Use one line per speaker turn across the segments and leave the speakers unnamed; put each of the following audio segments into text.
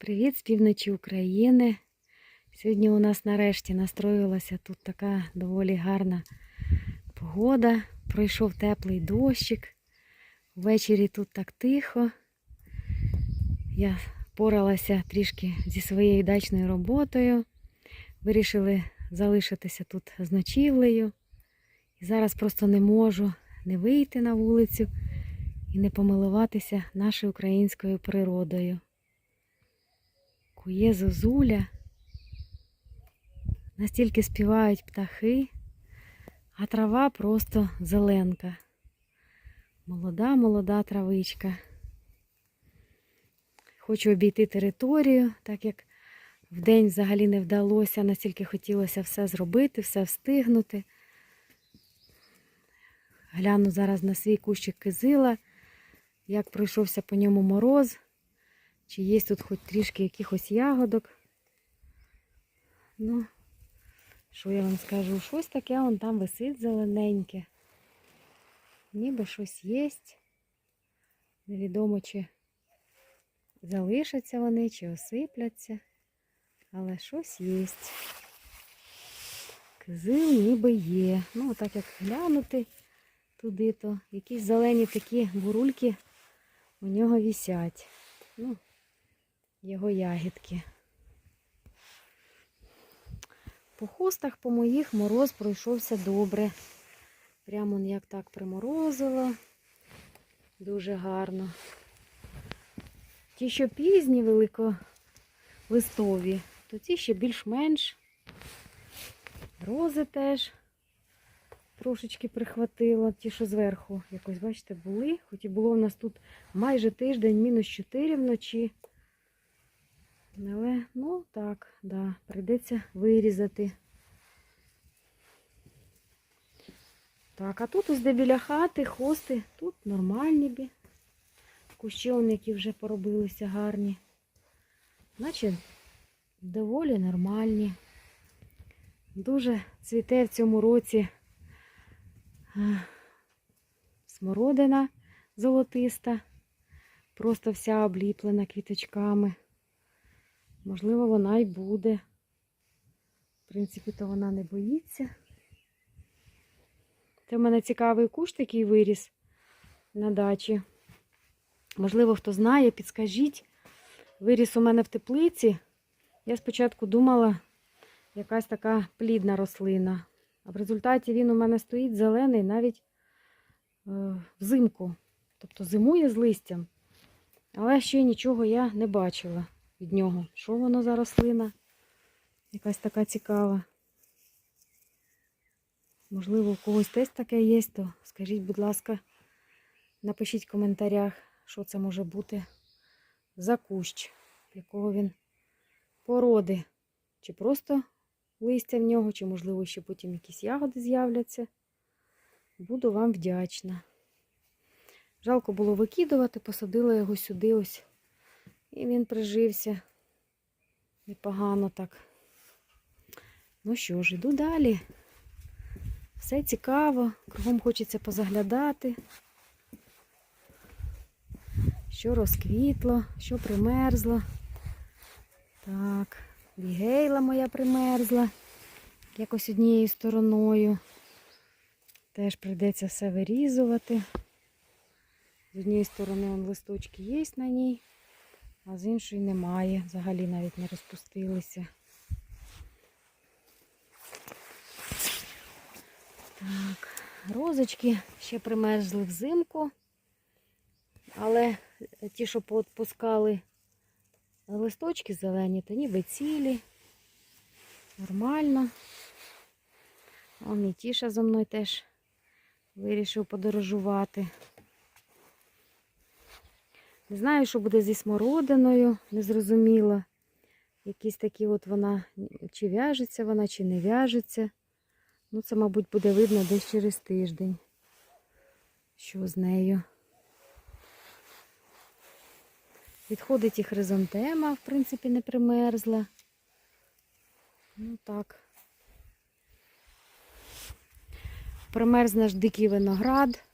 Привіт з півночі України. Сьогодні у нас нарешті настроїлася тут така доволі гарна погода. Пройшов теплий дощик. Ввечері тут так тихо. Я поралася трішки зі своєю дачною роботою. Вирішили залишитися тут з ночівлею. І зараз просто не можу не вийти на вулицю і не помилуватися нашою українською природою. Кує зозуля, настільки співають птахи, а трава просто зеленка. Молода, молода травичка. Хочу обійти територію, так як вдень взагалі не вдалося, настільки хотілося все зробити, все встигнути. Гляну зараз на свій кущик кизила, як пройшовся по ньому мороз. Чи є тут хоч трішки якихось ягодок. Ну, що я вам скажу? Щось таке вон там висить зелененьке. Ніби щось є. Невідомо, чи залишаться вони, чи осипляться. Але щось є. Кизил ніби є. Ну, так як глянути туди, то якісь зелені такі бурульки у нього вісять. Ну, його ягідки. По хустах по моїх мороз пройшовся добре. Прямо як так приморозило. Дуже гарно. Ті, що пізні, великолистові, то ті ще більш-менш. Рози теж трошечки прихватило. Ті, що зверху якось, бачите, були. Хоч і було в нас тут майже тиждень, мінус 4 вночі. Але, ну так, да, прийдеться вирізати. Так, а тут ось де біля хати, хости, тут нормальні бі. Кущі, он, які вже поробилися гарні. Значить, доволі нормальні. Дуже цвіте в цьому році е, смородина золотиста, просто вся обліплена квіточками. Можливо, вона й буде. В принципі, то вона не боїться. Це в мене цікавий кущ такий виріс на дачі. Можливо, хто знає, підскажіть. Виріс у мене в теплиці. Я спочатку думала, якась така плідна рослина. А в результаті він у мене стоїть зелений навіть е, взимку. Тобто зимує з листям. Але ще нічого я не бачила від нього. Що воно за рослина? Якась така цікава. Можливо, у когось теж таке є, то скажіть, будь ласка, напишіть в коментарях, що це може бути за кущ, якого він породи. Чи просто листя в нього, чи, можливо, ще потім якісь ягоди з'являться. Буду вам вдячна. Жалко було викидувати, посадила його сюди ось. І він прижився непогано так. Ну що ж, іду далі. Все цікаво, кругом хочеться позаглядати. Що розквітло, що примерзло. Так, бігейла моя примерзла. Якось однією стороною. Теж прийдеться все вирізувати. З однієї сторони листочки є на ній а з іншої немає. Взагалі навіть не розпустилися. Так, розочки ще примерзли взимку, але ті, що поотпускали листочки зелені, то ніби цілі. Нормально. Он і тіша зо мною теж вирішив подорожувати. Не знаю, що буде зі смородиною, не зрозуміла. Якісь такі от вона, чи в'яжеться вона, чи не в'яжеться. Ну, це, мабуть, буде видно десь через тиждень. Що з нею. Відходить і хризантема, в принципі, не примерзла. Ну так. Примерз наш дикий виноград.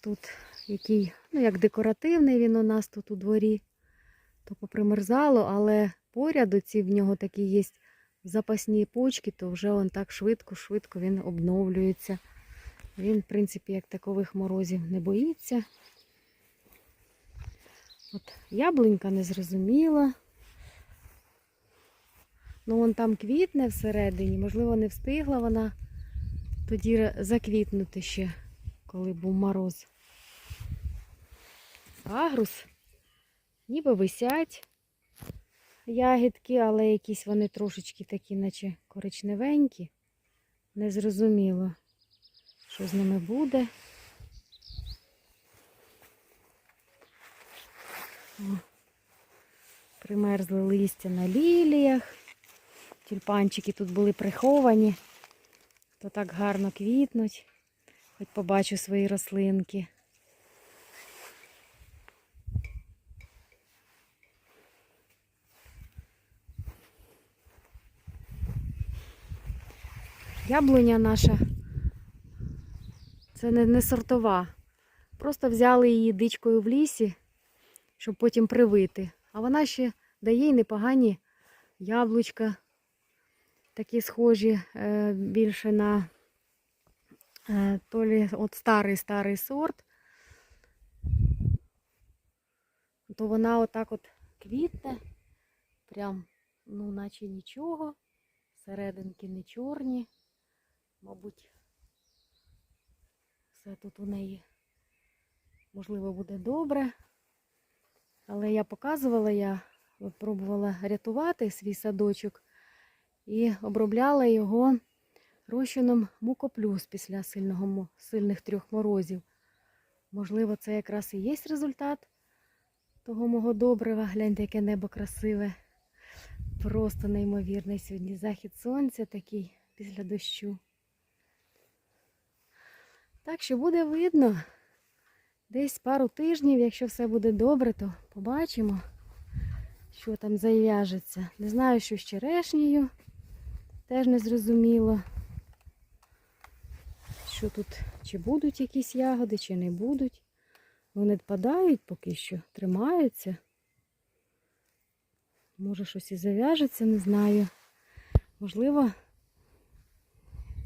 Тут який, ну, як декоративний він у нас тут у дворі. то попримерзало, але поряд оці в нього такі є запасні почки, то вже он так швидко-швидко він обновлюється. Він, в принципі, як такових морозів не боїться. От яблунька не зрозуміла. Ну, вон там квітне всередині, можливо, не встигла вона тоді заквітнути ще, коли був мороз. Агрус ніби висять ягідки, але якісь вони трошечки такі, наче коричневенькі. Незрозуміло, що з ними буде. О, примерзли листя на ліліях. Тюльпанчики тут були приховані, то так гарно квітнуть. Хоч побачу свої рослинки. Яблуня наша це не, не сортова. Просто взяли її дичкою в лісі, щоб потім привити. А вона ще дає й непогані яблучка, такі схожі е, більше на е, то лі от старий старий сорт. То вона отак от квітне, прям, ну, наче нічого. Серединки не чорні. Мабуть, все тут у неї можливо буде добре. Але я показувала, я пробувала рятувати свій садочок і обробляла його розчином мукоплюс після сильного, сильних трьох морозів. Можливо, це якраз і є результат того мого добрива. Гляньте, яке небо красиве. Просто неймовірний сьогодні захід сонця такий після дощу. Так що буде видно. Десь пару тижнів, якщо все буде добре, то побачимо, що там зав'яжеться. Не знаю, що з черешнею. Теж не зрозуміло. Що тут, чи будуть якісь ягоди, чи не будуть. Вони впадають поки що, тримаються. Може щось і зав'яжеться, не знаю. Можливо,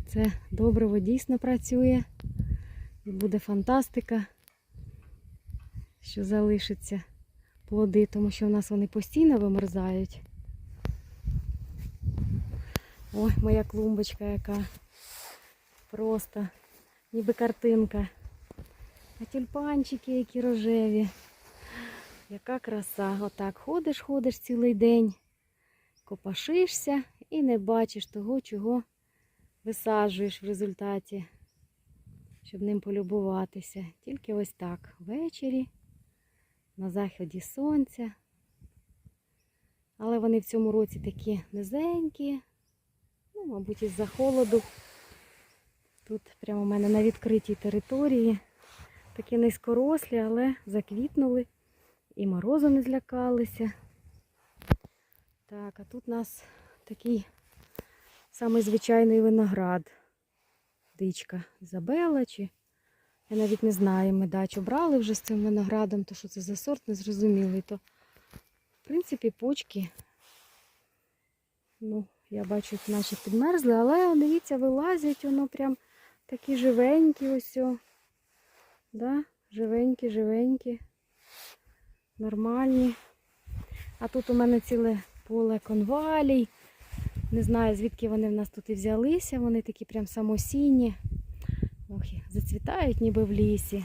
це добриво дійсно працює. І буде фантастика, що залишиться плоди, тому що в нас вони постійно вимерзають. Ой, моя клумбочка яка. Просто ніби картинка. А тюльпанчики які рожеві. Яка краса. Отак ходиш, ходиш цілий день, копашишся і не бачиш того, чого висаджуєш в результаті, щоб ним полюбуватися. Тільки ось так, ввечері, на заході сонця. Але вони в цьому році такі низенькі, ну, мабуть, із-за холоду. Тут прямо у мене на відкритій території. Такі низькорослі, але заквітнули. І морозу не злякалися. Так, а тут у нас такий самий звичайний виноград. Дичка Ізабела чи. Я навіть не знаю, ми дачу брали вже з цим виноградом, то що це за сорт, незрозумілий. То, в принципі, почки, ну, я бачу, наче підмерзли, але дивіться, вилазять, воно прям такі живенькі ось. Да? Живенькі, живенькі нормальні. А тут у мене ціле поле конвалій. Не знаю, звідки вони в нас тут і взялися. Вони такі прям самосінні. Ох, зацвітають ніби в лісі.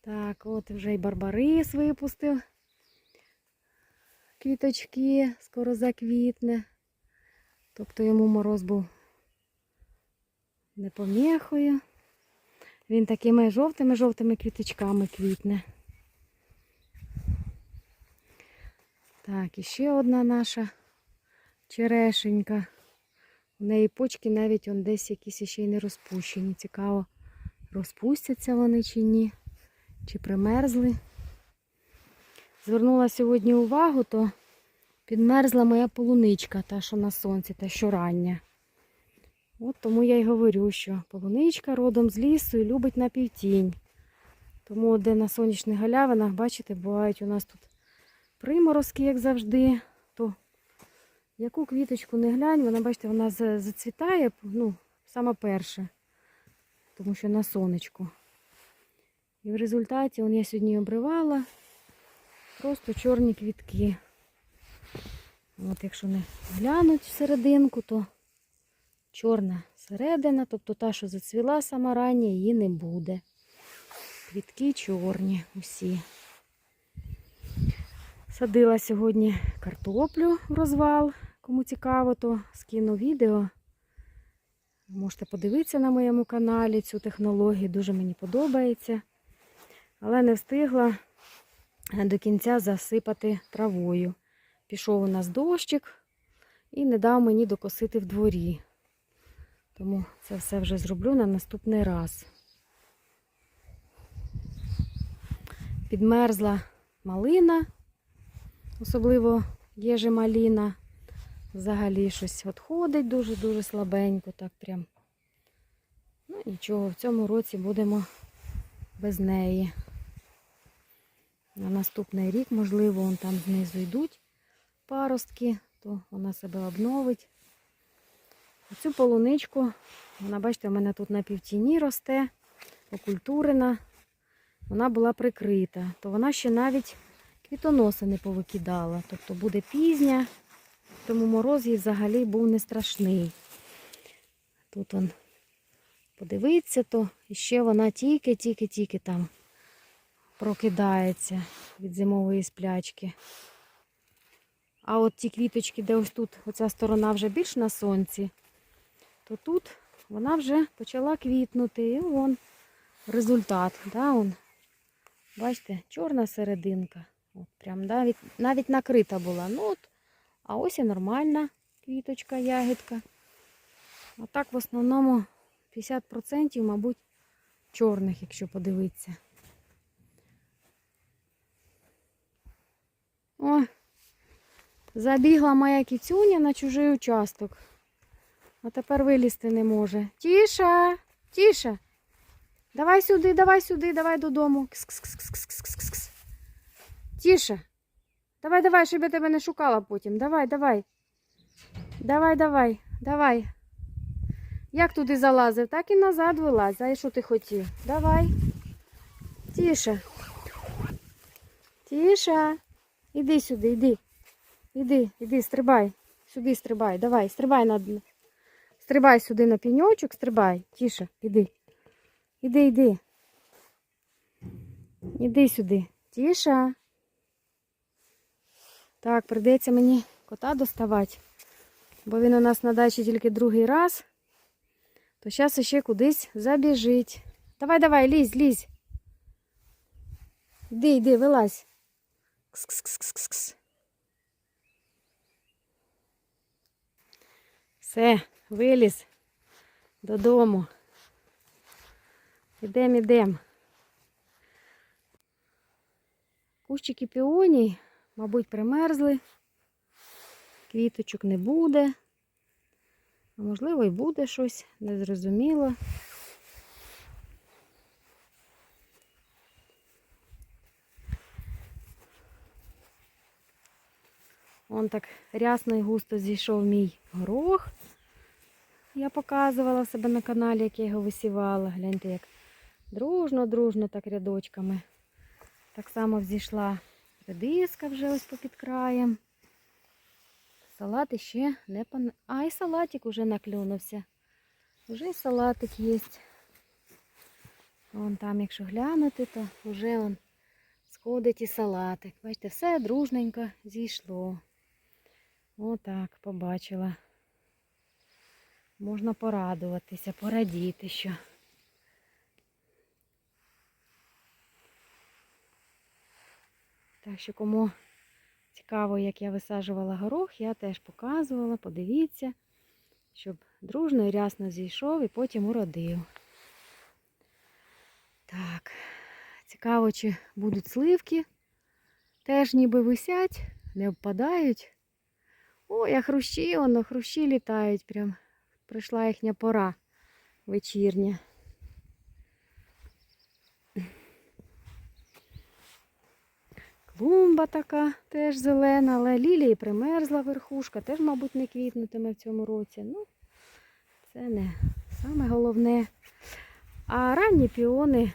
Так, от вже і барбарис випустив. Квіточки, скоро заквітне. Тобто йому мороз був не поміхою. Він такими жовтими-жовтими квіточками квітне. Так, і ще одна наша черешенька. У неї почки навіть он десь якісь ще й не розпущені. Цікаво, розпустяться вони чи ні, чи примерзли. Звернула сьогодні увагу, то підмерзла моя полуничка, та, що на сонці, та що рання. От тому я й говорю, що полуничка родом з лісу і любить напівтінь. Тому де на сонячних галявинах, бачите, бувають у нас тут приморозки, як завжди, то яку квіточку не глянь, вона, бачите, вона зацвітає, ну, саме перше, тому що на сонечку. І в результаті он я сьогодні обривала просто чорні квітки. От якщо не глянуть всерединку, то чорна середина, тобто та, що зацвіла сама рання, її не буде. Квітки чорні усі. Садила сьогодні картоплю в розвал. Кому цікаво, то скину відео. Можете подивитися на моєму каналі цю технологію, дуже мені подобається. Але не встигла до кінця засипати травою. Пішов у нас дощик і не дав мені докосити в дворі. Тому це все вже зроблю на наступний раз. Підмерзла малина, особливо єжемаліна. Взагалі щось відходить дуже-дуже слабенько, так прям. Ну нічого, в цьому році будемо без неї. На наступний рік, можливо, вон там знизу йдуть паростки, то вона себе обновить. Цю полуничку, вона, бачите, у мене тут на півтіні росте, окультурена. Вона була прикрита, то вона ще навіть квітоноси не повикидала. Тобто буде пізня, тому мороз їй взагалі був не страшний. Тут он подивиться, то ще вона тільки-тільки-тільки там прокидається від зимової сплячки. А от ті квіточки, де ось тут оця сторона вже більш на сонці, то тут вона вже почала квітнути. І вон результат. Да, он. Бачите, чорна серединка. От, прям навіть, навіть накрита була. Ну от, а ось і нормальна квіточка, ягідка. А так в основному 50%, мабуть, чорних, якщо подивитися. О, забігла моя кіцюня на чужий участок. А тепер вилізти не може. Тіша, тіша. Давай сюди, давай сюди, давай додому. Кс-кс-кс-кс-кс-кс-кс. Тіша. Давай, давай, щоб я тебе не шукала потім. Давай, давай. Давай, давай, давай. Як туди залазив, так і назад вилазь. А що ти хотів? Давай. Тіша. Тіша. Іди сюди, іди. Іди, іди, стрибай. Сюди стрибай. Давай, стрибай на Стрибай сюди на піньочок, стрибай. Тіше, іди. Іди, іди. Іди сюди. Тіша. Так, прийдеться мені кота доставати, бо він у нас на дачі тільки другий раз. То зараз ще кудись забіжить. Давай, давай, лізь, лізь. Іди, іди, вилазь. Кс-кс-кс-кс-кс. Все, виліз додому. Ідем, ідем. Кущики піоній, мабуть, примерзли. Квіточок не буде. А можливо, і буде щось, незрозуміло. Вон так рясно і густо зійшов мій горох. Я показувала себе на каналі, як я його висівала. Гляньте, як дружно-дружно так рядочками. Так само взійшла редиска вже ось попід краєм. Салат іще не пон... А, і салатик уже наклюнувся. Уже і салатик є. Вон там, якщо глянути, то вже он сходить і салатик. Бачите, все дружненько зійшло. Отак, побачила. Можна порадуватися, порадіти, що. Так що кому цікаво, як я висаджувала горох, я теж показувала, подивіться, щоб дружно і рясно зійшов і потім уродив. Так, цікаво, чи будуть сливки. Теж ніби висять, не впадають. Ой, а хрущі, воно, хрущі літають прям. Прийшла їхня пора вечірня. Клумба така теж зелена, але лілія примерзла верхушка, теж, мабуть, не квітнутиме в цьому році. Ну, це не саме головне. А ранні піони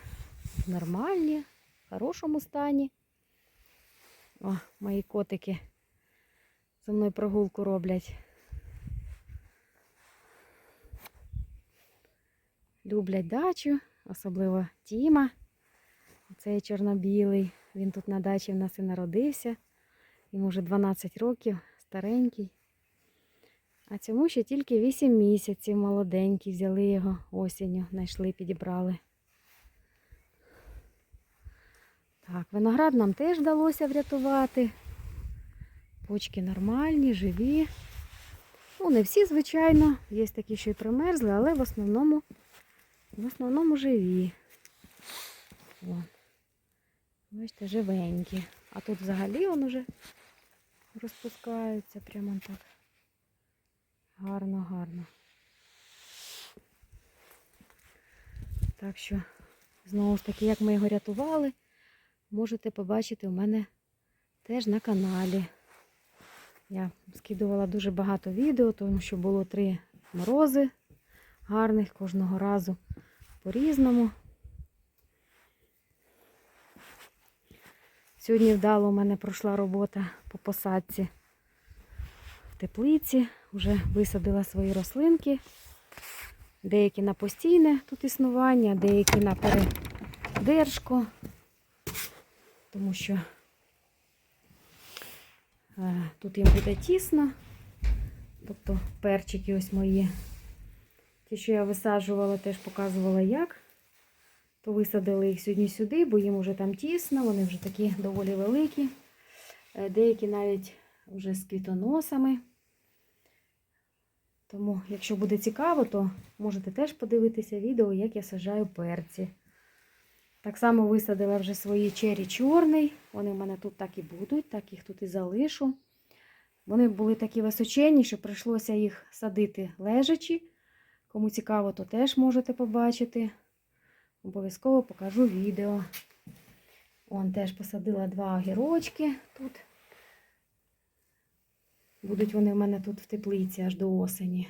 нормальні, в хорошому стані. О, мої котики зі мною прогулку роблять. Люблять дачу, особливо Тіма. Цей чорно-білий. Він тут на дачі в нас і народився. Йому вже 12 років, старенький. А цьому ще тільки 8 місяців молоденький. Взяли його осінню, знайшли, підібрали. Так, виноград нам теж вдалося врятувати. Почки нормальні, живі. Ну, не всі, звичайно, є такі, що й примерзли, але в основному, в основному живі. Вон. Бачите, живенькі. А тут взагалі вони вже розпускаються прямо так. Гарно, гарно. Так що, знову ж таки, як ми його рятували, можете побачити у мене теж на каналі. Я скидувала дуже багато відео, тому що було три морози гарних кожного разу по-різному. Сьогодні вдало у мене пройшла робота по посадці в теплиці. Вже висадила свої рослинки. Деякі на постійне тут існування, деякі на передержку, тому що е, тут їм буде тісно. Тобто перчики ось мої. Ті, що я висаджувала, теж показувала як. То висадили їх сьогодні сюди, бо їм вже там тісно, вони вже такі доволі великі. Е, Деякі навіть вже з квітоносами. Тому, якщо буде цікаво, то можете теж подивитися відео, як я саджаю перці. Так само висадила вже свої чері чорний. Вони в мене тут так і будуть, так їх тут і залишу. Вони були такі височенні, що прийшлося їх садити лежачі. Кому цікаво, то теж можете побачити. Обов'язково покажу відео. Он теж посадила два огірочки тут. Будуть вони в мене тут в теплиці аж до осені.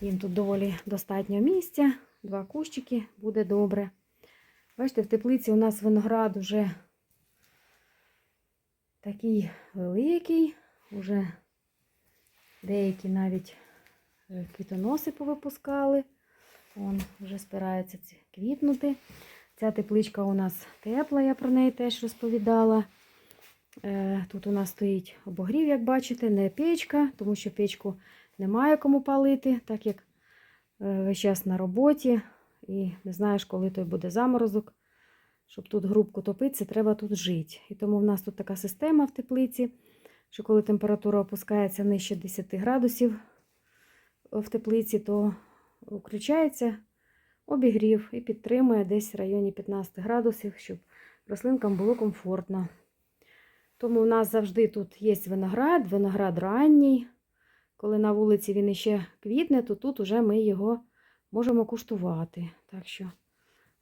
Їм тут доволі достатньо місця. Два кущики буде добре. Бачите, в теплиці у нас виноград уже такий великий. Уже деякі навіть е, квітоноси повипускали. Вон вже спираються ці квітнути. Ця тепличка у нас тепла, я про неї теж розповідала. Е, Тут у нас стоїть обогрів, як бачите, не печка, тому що печку немає кому палити, так як е, весь час на роботі і не знаєш, коли той буде заморозок. Щоб тут грубку топитися, треба тут жити. І тому в нас тут така система в теплиці, що коли температура опускається нижче 10 градусів в теплиці, то включається обігрів і підтримує десь в районі 15 градусів, щоб рослинкам було комфортно. Тому в нас завжди тут є виноград, виноград ранній. Коли на вулиці він іще квітне, то тут уже ми його можемо куштувати. Так що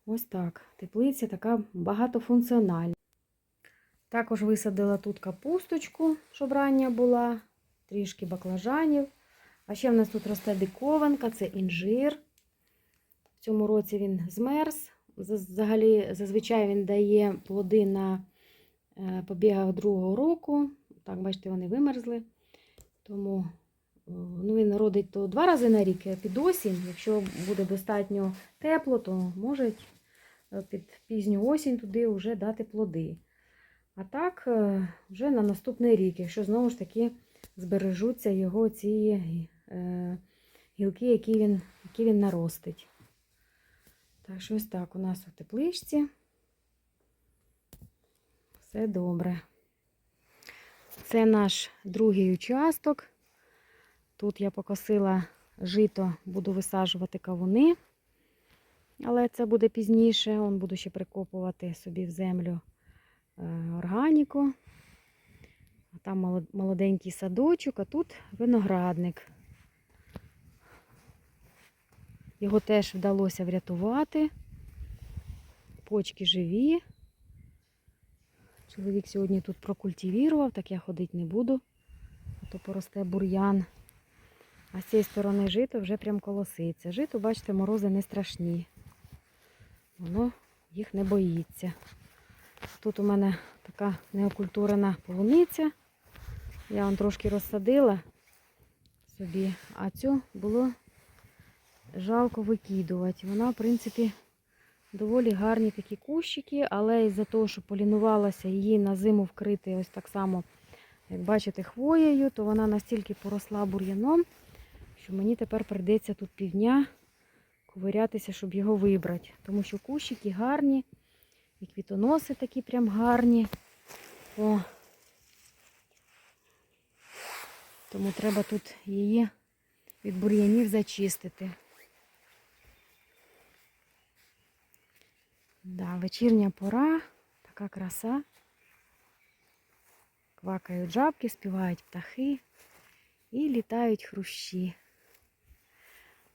ось так. Теплиця така багатофункціональна. Також висадила тут капусточку, щоб рання була, трішки баклажанів. А ще в нас тут росте диковинка, це інжир. В цьому році він змерз. Взагалі, зазвичай він дає плоди на е, побігах другого року. Так, бачите, вони вимерзли. Тому ну, він родить то два рази на рік е, під осінь. Якщо буде достатньо тепло, то може е, під пізню осінь туди вже дати плоди. А так, вже на наступний рік, якщо знову ж таки збережуться його ці гілки, які він, які він наростить. Так що ось так у нас у тепличці. Все добре. Це наш другий участок. Тут я покосила жито, буду висаджувати кавуни, але це буде пізніше. Он буду ще прикопувати собі в землю е, органіку. Там молоденький садочок, а тут виноградник. Його теж вдалося врятувати. Почки живі. Чоловік сьогодні тут прокультивірував, так я ходити не буду, а то поросте бур'ян. А з цієї сторони жито вже прям колоситься. Жито, бачите, морози не страшні. Воно їх не боїться. Тут у мене така неокультурена полуниця. Я вон трошки розсадила собі, а цю було жалко викидувати. Вона, в принципі, доволі гарні такі кущики, але із-за того, що полінувалася її на зиму вкрити ось так само, як бачите, хвоєю, то вона настільки поросла бур'яном, що мені тепер прийдеться тут півдня ковирятися, щоб його вибрати. Тому що кущики гарні, і квітоноси такі прям гарні. О. Тому треба тут її від бур'янів зачистити. Да, вечірня пора, така краса. Квакають жабки, співають птахи і літають хрущі.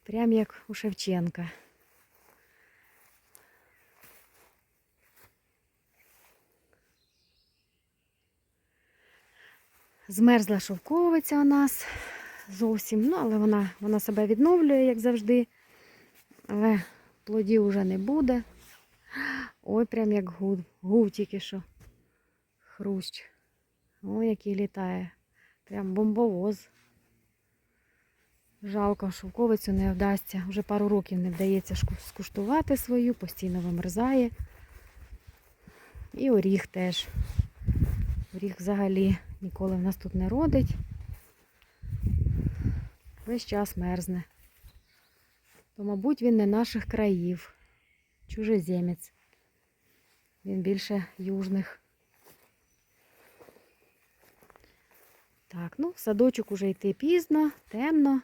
Прям як у Шевченка. Змерзла шовковиця у нас зовсім, ну, але вона, вона себе відновлює, як завжди. Але плодів вже не буде. Ой, прям як гуд, гув тільки що. Хрущ. Ой, який літає. Прям бомбовоз. Жалко, шовковицю не вдасться. Вже пару років не вдається скуштувати свою, постійно вимерзає. І оріх теж. Оріх взагалі ніколи в нас тут не родить. Весь час мерзне. То, мабуть, він не наших країв. Чужеземець. Він більше южних. Так, ну, в садочок уже йти пізно, темно.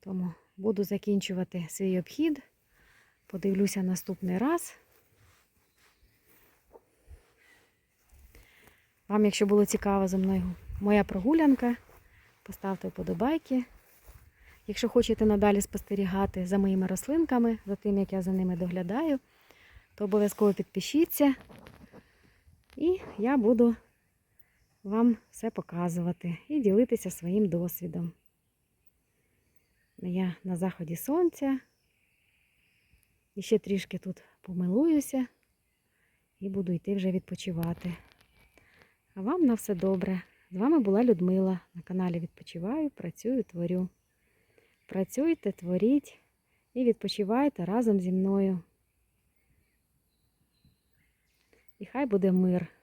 Тому буду закінчувати свій обхід. Подивлюся наступний раз. Вам, якщо було цікаво за мною моя прогулянка, поставте вподобайки. Якщо хочете надалі спостерігати за моїми рослинками, за тим, як я за ними доглядаю, то обов'язково підпишіться. І я буду вам все показувати і ділитися своїм досвідом. Я на заході сонця. І ще трішки тут помилуюся і буду йти вже відпочивати. А вам на все добре. З вами була Людмила. На каналі Відпочиваю, працюю, творю. Працюйте, творіть і відпочивайте разом зі мною. І хай буде мир